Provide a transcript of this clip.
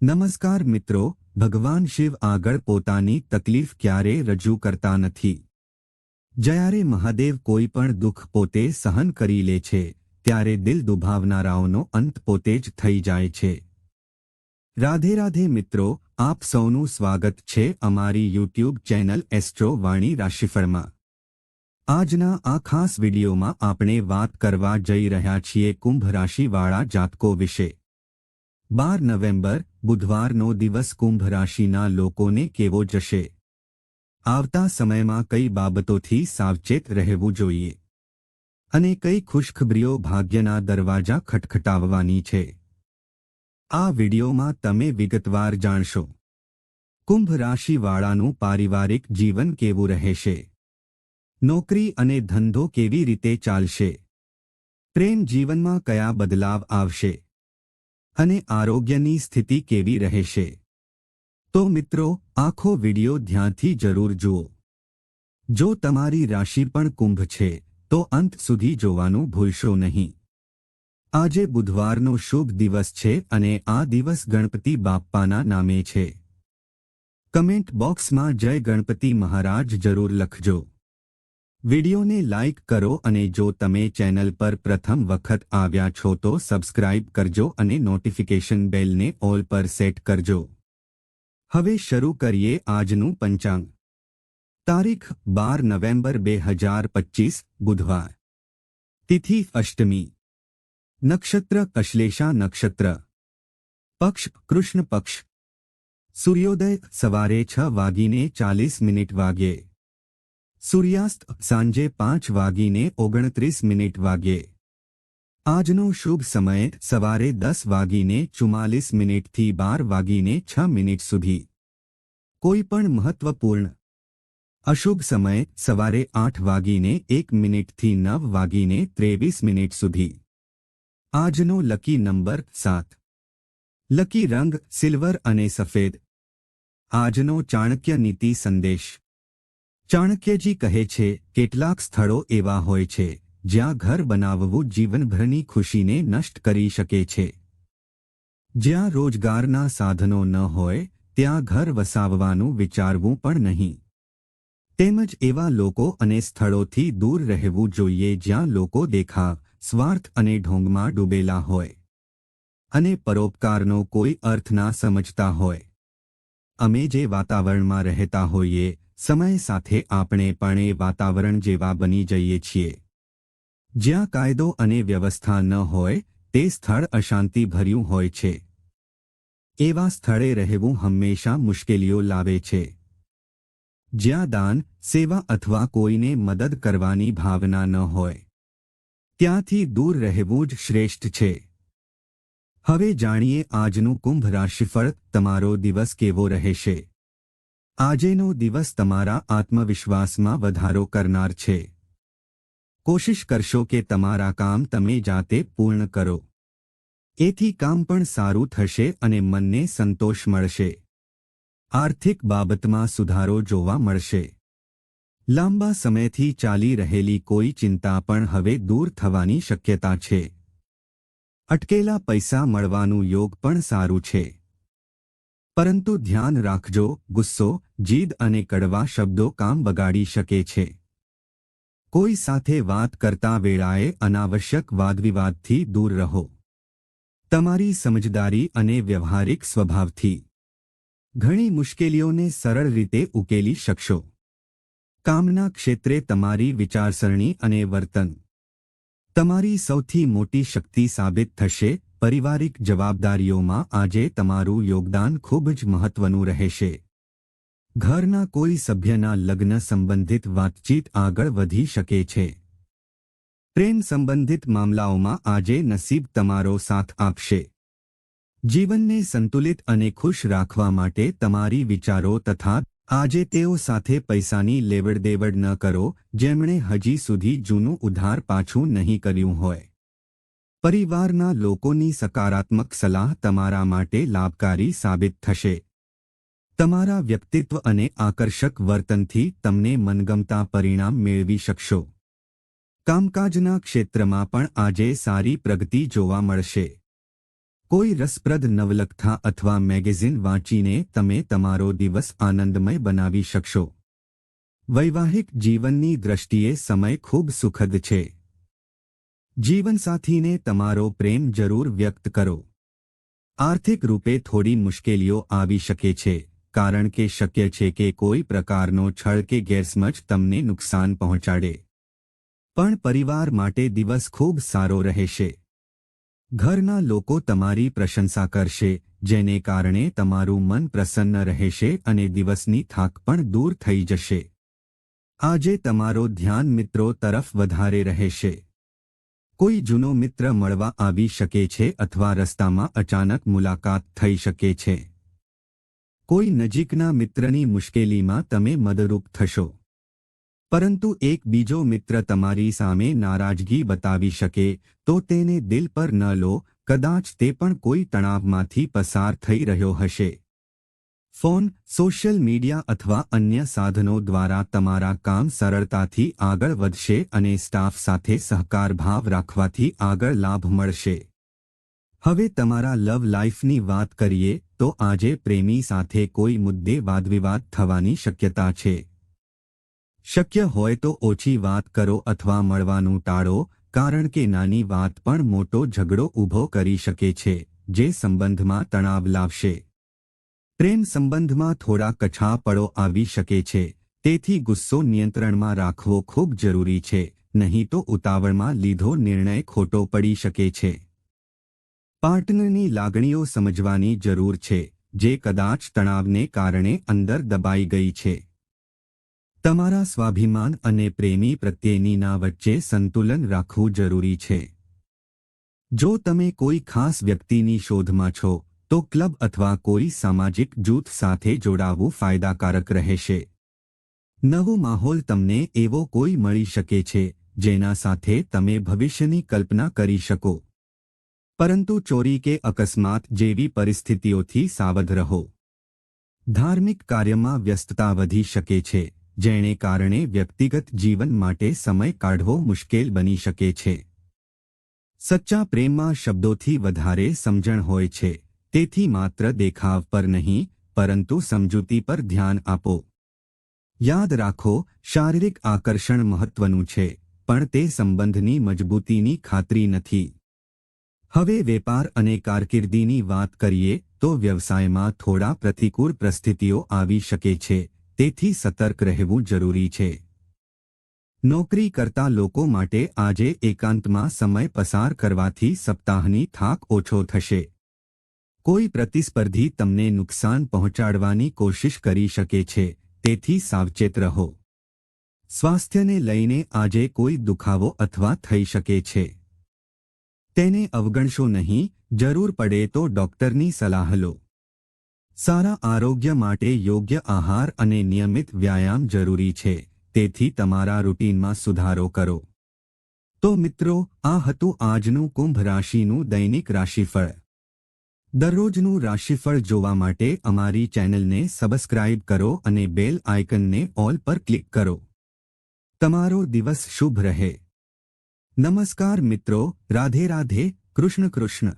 નમસ્કાર મિત્રો, ભગવાન શિવ આગળ પોતાની તકલીફ ક્યારે રજૂ કરતા નથી? જ્યારે મહાદેવ કોઈ પણ દુઃખ પોતે સહન કરી લે છે, ત્યારે દિલ દુભાવનારાઓનો અંત પોતે જ થઈ જાય છે. રાધે રાધે મિત્રો, આપ સૌનું સ્વાગત છે અમારી યુટ્યુબ ચેનલ એસ્ટ્રો વાણી રાશિફળમાં. આજના આ ખાસ વિડીયોમાં આપણે વાત કરવા જઈ રહ્યા છીએ કુંભ રાશિવાળા જાતકો વિશે. બાર નવેમ્બર બુધવારનો દિવસ કુંભ રાશિના લોકોને કેવો જશે? આવતા સમયમાં કઈ બાબતોથી સાવચેત રહેવું જોઈએ? અને કઈ ખુશખબરીઓ ભાગ્યના દરવાજા ખટખટાવવાની છે? આ વિડીયોમાં તમે વિગતવાર જાણશો. કુંભ રાશિવાળાનું પારિવારિક જીવન કેવું રહેશે? નોકરી અને ધંધો કેવી રીતે ચાલશે? પ્રેમ જીવનમાં કયા બદલાવ આવશે? અને આરોગ્યની સ્થિતિ કેવી રહેશે? તો મિત્રો, આખો વિડિયો ધ્યાનથી જરૂર જુઓ. જો તમારી રાશિ પણ કુંભ છે, તો અંત સુધી જોવાનું ભૂલશો નહીં. આજે બુધવારનો શુભ દિવસ છે અને આ દિવસ ગણપતિ બાપ્પાના નામે છે. કમેન્ટ બોક્સમાં જય ગણપતિ મહારાજ જરૂર લખજો. વિડિયોને લાઇક કરો અને જો તમે ચેનલ પર પ્રથમ વખત આવ્યા છો તો સબસ્ક્રાઇબ કરજો અને નોટિફિકેશન બેલને ઓલ પર સેટ કરજો. હવે શરૂ કરીએ આજનું પંચાંગ. તારીખ બાર નવેમ્બર બે હજાર પચીસ, બુધવાર. તિથિ અષ્ટમી. નક્ષત્ર કશ્લેષા નક્ષત્ર. પક્ષ કૃષ્ણ પક્ષ. સૂર્યોદય સવારે છ વાગીને ચાલીસ મિનિટ વાગ્યે. સૂર્યાસ્ત સાંજે પાંચ વાગીને ઓગણત્રીસ મિનિટ વાગ્યે આજનો શુભ સમય સવારે દસ વાગીને ચુમ્માલીસ મિનિટથી બાર વાગીને છ મિનિટ સુધી કોઈ પણ મહત્વપૂર્ણ અશુભ સમય સવારે આઠ વાગીને એક મિનિટથી નવ વાગીને ત્રેવીસ મિનિટ સુધી આજનો લકી નંબર સાત લકી રંગ સિલ્વર અને સફેદ આજનો ચાણક્ય નીતિ સંદેશ ચાણક્યજી કહે છે, કેટલાક સ્થળો એવા હોય છે, જ્યાં ઘર બનાવવું જીવનભરની ખુશીને નષ્ટ કરી શકે છે. જ્યાં રોજગારના સાધનો ન હોય, ત્યાં ઘર વસાવવાનું વિચારવું પણ નહીં. તેમજ એવા લોકો અને સ્થળોથી દૂર રહેવું જોઈએ જ્યાં લોકો દેખા, સ્વાર્થ અને ઢોંગમાં ડૂબેલા હોય. અને પરોપકારનો કોઈ અર્થ ના સમજતા હોય. અમે જે વાતાવરણમાં રહેતા હોઈએ સમય સાથે આપણે પણ એ વાતાવરણ જેવા બની જઈએ છીએ. જ્યાં કાયદો અને વ્યવસ્થા ન હોય, તે સ્થળ અશાંતિભર્યું હોય છે. એવા સ્થળે રહેવું હંમેશા મુશ્કેલીઓ લાવે છે. જ્યાં દાન, સેવા અથવા કોઈને મદદ કરવાની ભાવના ન હોય, ત્યાંથી દૂર રહેવું જ શ્રેષ્ઠ છે. હવે જાણીએ આજનું કુંભ રાશિફળ તમારો દિવસ કેવો રહેશે? આજેનો દિવસ તમારા આત્મવિશ્વાસમાં વધારો કરનાર છે. કોશિશ કરશો કે તમારા કામ તમે જાતે પૂર્ણ કરો. એથી કામ પણ સારું થશે અને મનને સંતોષ મળશે. આર્થિક બાબતમાં સુધારો જોવા મળશે. લાંબા સમયથી ચાલી રહેલી કોઈ ચિંતા પણ હવે દૂર થવાની શક્યતા છે. અટકેલા પૈસા મળવાનું યોગ પણ સારું છે. પરંતુ ધ્યાન રાખજો, ગુસ્સો જીદ અને કડવા શબ્દો કામ બગાડી શકે છે. કોઈ સાથે વાત કરતા વેળાએ અનાવશ્યક વાદવિવાદથી દૂર રહો. તમારી સમજદારી અને વ્યવહારિક સ્વભાવથી. ઘણી મુશ્કેલીઓને સરળ રીતે ઉકેલી શકશો. કામના ક્ષેત્રે તમારી વિચારસરણી અને વર્તન. તમારી સૌથી મોટી શક્તિ સાબિત થશે, પારિવારિક જવાબદારીઓમાં આજે તમારું યોગદાન ખૂબ જ મહત્વનું રહેશે. ઘરના કોઈ સભ્યના લગ્ન સંબંધિત વાતચીત આગળ વધી શકે છે. પ્રેમ સંબંધિત મામલાઓમાં આજે નસીબ તમારો સાથ આપશે. જીવનને સંતુલિત અને ખુશ રાખવા માટે તમારી વિચારો તથા આજે તેઓ સાથે પૈસાની લેવડદેવડ ન કરો, જેમણે હજી સુધી જૂનું ઉધાર પાછું નહીં કર્યું હોય. પરિવારના લોકોની સકારાત્મક સલાહ તમારા માટે લાભકારી સાબિત થશે. તમારા વ્યક્તિત્વ અને આકર્ષક વર્તનથી તમને મનગમતા પરિણામ મેળવી શકશો. કામકાજના ક્ષેત્રમાં પણ આજે સારી પ્રગતિ જોવા મળશે. કોઈ રસપ્રદ નવલકથા અથવા મેગેઝિન વાંચીને તમે તમારો દિવસ આનંદમય બનાવી શકશો. વૈવાહિક જીવનની દ્રષ્ટિએ સમય ખૂબ સુખદ છે. જીવનસાથીને તમારો પ્રેમ જરૂર વ્યક્ત કરો. આર્થિક રૂપે થોડી મુશ્કેલીઓ આવી શકે છે. કારણ કે શક્ય છે કે કોઈ પ્રકારનો છળ કે ગેરસમજ તમને નુકસાન પહોંચાડે. પણ પરિવાર માટે દિવસ ખૂબ સારો રહેશે. ઘરના લોકો તમારી પ્રશંસા કરશે, જેને કારણે તમારું મન પ્રસન્ન રહેશે અને દિવસની થાક પણ દૂર થઈ જશે. આજે તમારો ધ્યાન મિત્રો તરફ વધારે રહેશે. કોઈ જૂનો મિત્ર મળવા આવી શકે છે અથવા રસ્તામાં અચાનક મુલાકાત થઈ શકે છે. કોઈ નજીકના મિત્રની મુશ્કેલીમાં તમે મદદરૂપ થશો. પરંતુ એક બીજો મિત્ર તમારી સામે નારાજગી બતાવી શકે, તો તેને દિલ પર ન લો, કદાચ તે પણ કોઈ તણાવમાંથી પસાર થઈ રહ્યો હશે. ફોન, સોશિયલ મીડિયા અથવા અન્ય સાધનો દ્વારા તમારા કામ સરળતાથી આગળ વધશે અને સ્ટાફ સાથે સહકાર ભાવ રાખવાથી આગળ લાભ મળશે. હવે તમારા લવ લાઈફની વાત કરીએ, તો આજે પ્રેમી સાથે કોઈ મુદ્દે વાદવિવાદ થવાની શક્યતા છે. શક્ય હોય તો ઓછી વાત કરો અથવા મળવાનું ટાળો, કારણ કે નાની વાત પણ મોટો ઝઘડો ઊભો કરી શકે છે, જે સંબંધમાં તણાવ લાવશે. પ્રેમ સંબંધમાં થોડા કછાપડો આવી શકે છે, તેથી ગુસ્સો નિયંત્રણમાં રાખવો ખૂબ જરૂરી છે, નહીં તો ઉતાવળમાં લીધો નિર્ણય ખોટો પડી શકે છે. પાર્ટનરની લાગણીઓ સમજવાની જરૂર છે, જે કદાચ તણાવને કારણે અંદર દબાઈ ગઈ છે. તમારા સ્વાભિમાન અને પ્રેમી પ્રત્યેનીના વચ્ચે સંતુલન રાખવું જરૂરી છે. જો તમે કોઈ ખાસ વ્યક્તિની શોધમાં છો, તો ક્લબ અથવા કોઈ સામાજિક જૂથ સાથે જોડાવું ફાયદાકારક રહેશે. નવો માહોલ તમને એવો કોઈ મળી શકે છે, જેના સાથે તમે ભવિષ્યની કલ્પના કરી શકો. પરંતુ ચોરી કે અકસ્માત જેવી પરિસ્થિતિઓથી સાવધ રહો. ધાર્મિક કાર્યમાં વ્યસ્તતા વધી શકે છે, જેણે કારણે વ્યક્તિગત જીવન માટે સમય કાઢવો મુશ્કેલ બની શકે છે. સચ્ચા પ્રેમમાં શબ્દોથી વધારે સમજણ હોય છે, તેથી માત્ર દેખાવ પર નહીં, પરંતુ સમજૂતી પર ધ્યાન આપો. યાદ રાખો, શારીરિક આકર્ષણ મહત્વનું છે, પણ તે સંબંધની મજબૂતીની ખાતરી નથી. હવે વેપાર અને કારકિર્દીની વાત કરીએ તો વ્યવસાયમાં થોડા પ્રતિકૂળ પરિસ્થિતિઓ આવી શકે છે, તેથી સતર્ક રહેવું જરૂરી છે. નોકરી કરતા લોકો માટે આજે એકાંતમાં સમય પસાર કરવાથી સપ્તાહની થાક ઓછો થશે. કોઈ પ્રતિસ્પર્ધી તમને નુકસાન પહોંચાડવાની કોશિશ કરી શકે છે, તેથી સાવચેત રહો. સ્વાસ્થ્યને લઈને આજે કોઈ દુખાવો અથવા થઈ શકે છે. તેને અવગણશો નહીં, જરૂર પડે તો ડોક્ટરની સલાહ લો. સારા આરોગ્ય માટે યોગ્ય આહાર અને નિયમિત વ્યાયામ જરૂરી છે, તેથી તમારા રૂટીનમાં સુધારો કરો. તો મિત્રો, આ હતું આજનું કુંભ રાશિનું દૈનિક રાશિફળ. દરરોજનું રાશિફળ જોવા માટે અમારી ચેનલને સબસ્ક્રાઇબ કરો અને બેલ આઇકનને ઓલ પર ક્લિક કરો. તમારો દિવસ શુભ રહે. નમસ્કાર મિત્રો રાધે રાધે કૃષ્ણ કૃષ્ણ.